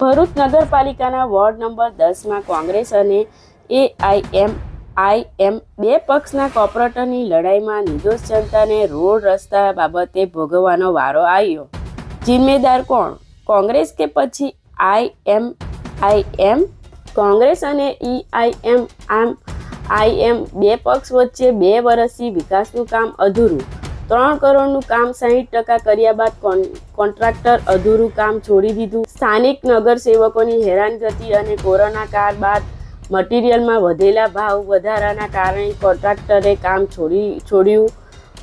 ભરૂચ નગરપાલિકાના ward number દસમાં કોંગ્રેસ અને એઆઈએમ, આઈએમ બે પક્ષના કોર્પોરેટરની લડાઈમાં નિર્દોષ જનતાને રોડ રસ્તા બાબતે ભોગવવાનો વારો આવ્યો. જિમ્મેદાર કોણ? કોંગ્રેસ કે પછી આઈએમ આઈએમ? કોંગ્રેસ અને ઈઆઈએમ આમ, આઈએમ બે પક્ષ વચ્ચે બે વર્ષથી વિકાસનું કામ અધૂરું. ત્રણ કરોડનું કામ સાહીઠ ટકા કર્યા બાદ કોન- કોન્ટ્રાક્ટર અધૂરું કામ છોડી દીધું. સ્થાનિક નગરસેવકોની હેરાનગતિ અને કોરોના કાળ બાદ મટીરિયલમાં વધેલા ભાવ વધારાના કારણે કોન્ટ્રાક્ટરે કામ છોડી, છોડ્યું.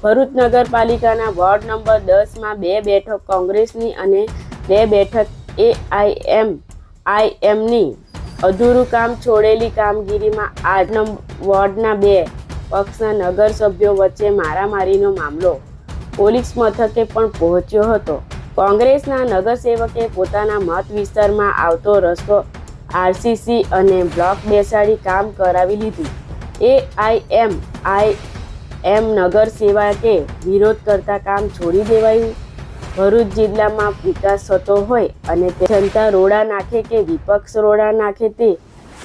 ભરૂચ નગરપાલિકાના વોર્ડ નંબર દસમાં બે બેઠક કોંગ્રેસની અને બે બેઠક એઆઈએમ, આઈએમની અધૂરું કામ છોડેલી કામગીરીમાં આઠ વોર્ડના બે પક્ષના નગરસભ્યો વચ્ચે મારામારીનો મામલો પોલીસ મથકે પણ પહોંચ્યો હતો. કોંગ્રેસના નગરસેવકે પોતાના મત વિસ્તારમાં આવતો રસ્તો આરસીસી અને બ્લોક બેસાડી કામ કરાવી લીધું. એ આઈ એમ આઈ નગર સેવકે વિરોધ કરતા કામ છોડી દેવાયું. ભરૂચ જિલ્લામાં વિકાસ થતો હોય અને તે જનતા રોડા નાખે કે વિપક્ષ રોડા નાખે તે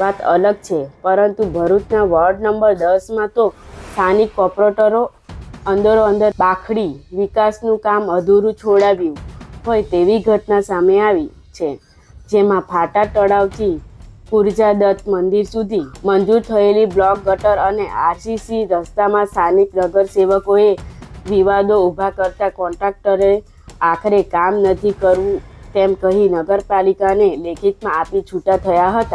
વાત અલગ છે, પરંતુ ભરૂચના વોર્ડ નંબર દસમાં તો સ્થાનિક કોર્પોરેટરો અંદરો અંદર બાખડી વિકાસનું કામ અધૂરું છોડાવ્યું હોય તેવી ઘટના સામે આવી છે, જેમાં ફાટા તળાવથી ઊર્જા દત્ત મંદિર સુધી મંજૂર થયેલી બ્લોક ગટર અને આરસીસી રસ્તામાં સ્થાનિક નગરસેવકોએ વિવાદો ઊભા કરતા કોન્ટ્રાક્ટરે આખરે કામ નથી કરવું તેમ કહી નગરપાલિકાને લેખિતમાં આપી છૂટા થયા હતા.